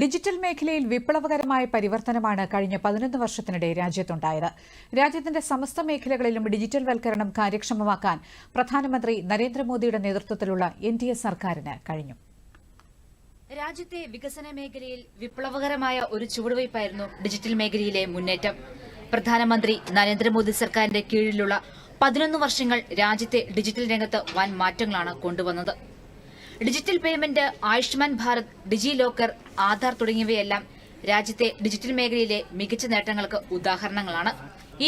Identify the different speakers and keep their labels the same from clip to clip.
Speaker 1: Digital മേഖലയിൽ വിപ്ലവകരമായ പരിവർത്തനമാണ് കഴിഞ്ഞ പതിനൊന്ന് വർഷത്തിനിടെ രാജ്യത്തുണ്ടായത്. രാജ്യത്തിന്റെ സമസ്ത മേഖലകളിലും ഡിജിറ്റൽ വൽക്കരണം കാര്യക്ഷമമാക്കാൻ പ്രധാനമന്ത്രി നരേന്ദ്രമോദിയുടെ നേതൃത്വത്തിലുള്ള എൻ ഡി എ സർക്കാരിന് കഴിഞ്ഞു.
Speaker 2: രാജ്യത്തെ വികസന മേഖലയിൽ വിപ്ലവകരമായ ഒരു ചുവടുവയ്പായിരുന്നു ഡിജിറ്റൽ മേഖലയിലെ മുന്നേറ്റം. പ്രധാനമന്ത്രി നരേന്ദ്രമോദി സർക്കാരിന്റെ കീഴിലുള്ള പതിനൊന്ന് വർഷങ്ങൾ രാജ്യത്തെ ഡിജിറ്റൽ രംഗത്ത് വൻ മാറ്റങ്ങളാണ് കൊണ്ടുവന്നത്. Digital payment Ayushman Bharat DigiLocker Aadhaar തുടങ്ങിയവയെല്ലാം രാജ്യത്തെ ഡിജിറ്റൽ മേഖലയിലെ മികച്ച നേട്ടങ്ങൾക്ക് ഉദാഹരണങ്ങളാണ്.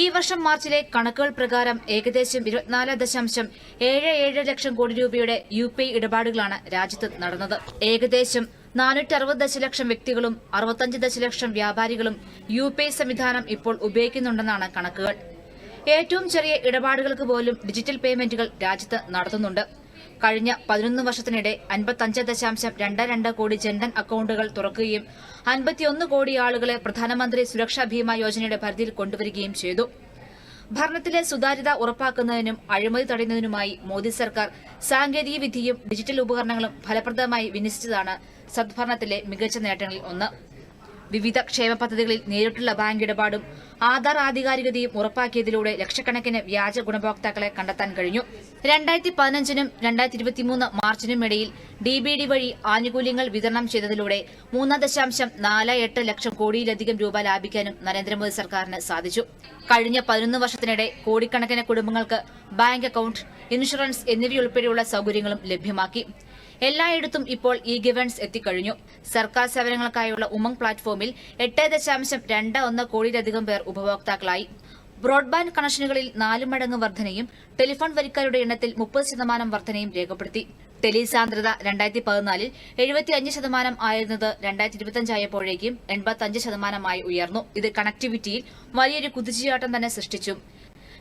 Speaker 2: ഈ വർഷം മാർച്ചിലെ കണക്കുകൾ പ്രകാരം ഏകദേശം ഇരുപത്തിനാല് ദശാംശം ഏഴ് ഏഴ് ലക്ഷം കോടി രൂപയുടെ യു പി ഐ ഇടപാടുകളാണ് രാജ്യത്ത് നടന്നത്. ഏകദേശം നാനൂറ്റി അറുപത് ദശലക്ഷം വ്യക്തികളും അറുപത്തഞ്ച് ദശലക്ഷം വ്യാപാരികളും യു പി ഐ സംവിധാനം ഇപ്പോൾ ഉപയോഗിക്കുന്നുണ്ടെന്നാണ് കണക്കുകൾ. ഏറ്റവും ചെറിയ ഇടപാടുകൾക്ക് പോലും ഡിജിറ്റൽ പേയ്മെന്റുകൾ രാജ്യത്ത് നടത്തുന്നുണ്ട്. കഴിഞ്ഞ പതിനൊന്ന് വർഷത്തിനിടെ അൻപത്തഞ്ച് ദശാംശം രണ്ട് രണ്ട് കോടി ജൻധൻ അക്കൌണ്ടുകൾ തുറക്കുകയും അൻപത്തിയൊന്ന് കോടി ആളുകളെ പ്രധാനമന്ത്രി സുരക്ഷാ ഭീമ യോജനയുടെ പരിധിയിൽ കൊണ്ടുവരികയും ചെയ്തു. ഭരണത്തിലെ സുതാര്യത ഉറപ്പാക്കുന്നതിനും അഴിമതി തടയുന്നതിനുമായി മോദി സർക്കാർ സാങ്കേതിക വിദ്യയും ഡിജിറ്റൽ ഉപകരണങ്ങളും ഫലപ്രദമായി വിന്യസിച്ചതാണ് സദ്ഭരണത്തിലെ മികച്ച നേട്ടങ്ങളിൽ ഒന്ന്. വിവിധ ക്ഷേമ പദ്ധതികളിൽ നേരിട്ടുള്ള ബാങ്ക് ഇടപാടും ആധാർ ആധികാരികതയും ഉറപ്പാക്കിയതിലൂടെ ലക്ഷക്കണക്കിന് വ്യാജ ഗുണഭോക്താക്കളെ കണ്ടെത്താൻ കഴിഞ്ഞു. രണ്ടായിരത്തി പതിനഞ്ചിനും രണ്ടായിരത്തി ഇരുപത്തിമൂന്ന് മാർച്ചിനും ഇടയിൽ ഡി ബി ഡി വഴി ആനുകൂല്യങ്ങൾ വിതരണം ചെയ്തതിലൂടെ മൂന്ന് ദശാംശം നാല് എട്ട് ലക്ഷം കോടിയിലധികം രൂപ ലാഭിക്കാനും നരേന്ദ്രമോദി സർക്കാരിന് സാധിച്ചു. കഴിഞ്ഞ പതിനൊന്ന് വർഷത്തിനിടെ കോടിക്കണക്കിന് കുടുംബങ്ങൾക്ക് ബാങ്ക് അക്കൌണ്ട് ഇൻഷുറൻസ് എന്നിവയുൾപ്പെടെയുള്ള സൌകര്യങ്ങളും ലഭ്യമാക്കി. എല്ലായിടത്തും ഇപ്പോൾ ഇ ഗിവൻസ് എത്തിക്കഴിഞ്ഞു. സർക്കാർ സേവനങ്ങൾക്കായുള്ള ഉമംഗ് പ്ലാറ്റ്ഫോമിൽ എട്ട് ദശാംശം രണ്ട് ഒന്ന് കോടിയിലധികം പേർ ഉപഭോക്താക്കളായി. ബ്രോഡ്ബാൻഡ് കണക്ഷനുകളിൽ നാല് മടങ്ങ് വർധനയും ടെലിഫോൺ വരിക്കാരുടെ എണ്ണത്തിൽ മുപ്പത് ശതമാനം വർധനയും രേഖപ്പെടുത്തി. ടെലി സാന്ദ്രത രണ്ടായിരത്തി പതിനാലിൽ എഴുപത്തിയഞ്ച് ശതമാനം ആയിരുന്നത് രണ്ടായിരത്തി ഇരുപത്തിയഞ്ചായപ്പോഴേക്കും എൺപത്തിയഞ്ച് ശതമാനമായി ഉയർന്നു. ഇത് കണക്ടിവിറ്റിയിൽ വലിയൊരു കുതിച്ചുചാട്ടം തന്നെ സൃഷ്ടിച്ചു.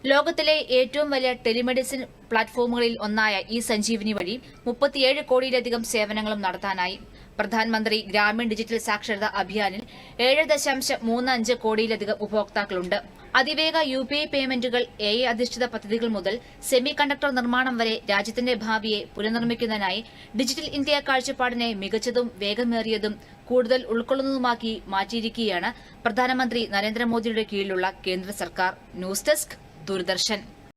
Speaker 2: ലോകത്തിലെ ഏറ്റവും വലിയ ടെലിമെഡിസിൻ പ്ലാറ്റ്ഫോമുകളിൽ ഒന്നായ ഈ സഞ്ജീവനി വഴി മുപ്പത്തിയേഴ് കോടിയിലധികം സേവനങ്ങളും നടത്താനായി. പ്രധാനമന്ത്രി ഗ്രാമീൺ ഡിജിറ്റൽ സാക്ഷരത അഭിയാനിൽ ഏഴ് ദശാംശം മൂന്ന് അഞ്ച് കോടിയിലധികം ഉപഭോക്താക്കളുണ്ട്. അതിവേഗ യു പി ഐ പേയ്മെന്റുകൾ എ ഐ അധിഷ്ഠിത പദ്ധതികൾ മുതൽ സെമി കണ്ടക്ടർ നിർമ്മാണം വരെ രാജ്യത്തിന്റെ ഭാവിയെ പുനർനിർമ്മിക്കുന്നതിനായി ഡിജിറ്റൽ ഇന്ത്യ കാഴ്ചപ്പാടിനെ മികച്ചതും വേഗമേറിയതും കൂടുതൽ ഉൾക്കൊള്ളുന്നതുമാക്കി മാറ്റിയിരിക്കുകയാണ് പ്രധാനമന്ത്രി നരേന്ദ്രമോദിയുടെ കീഴിലുള്ള കേന്ദ്ര സർക്കാർ. News desk Doordarshan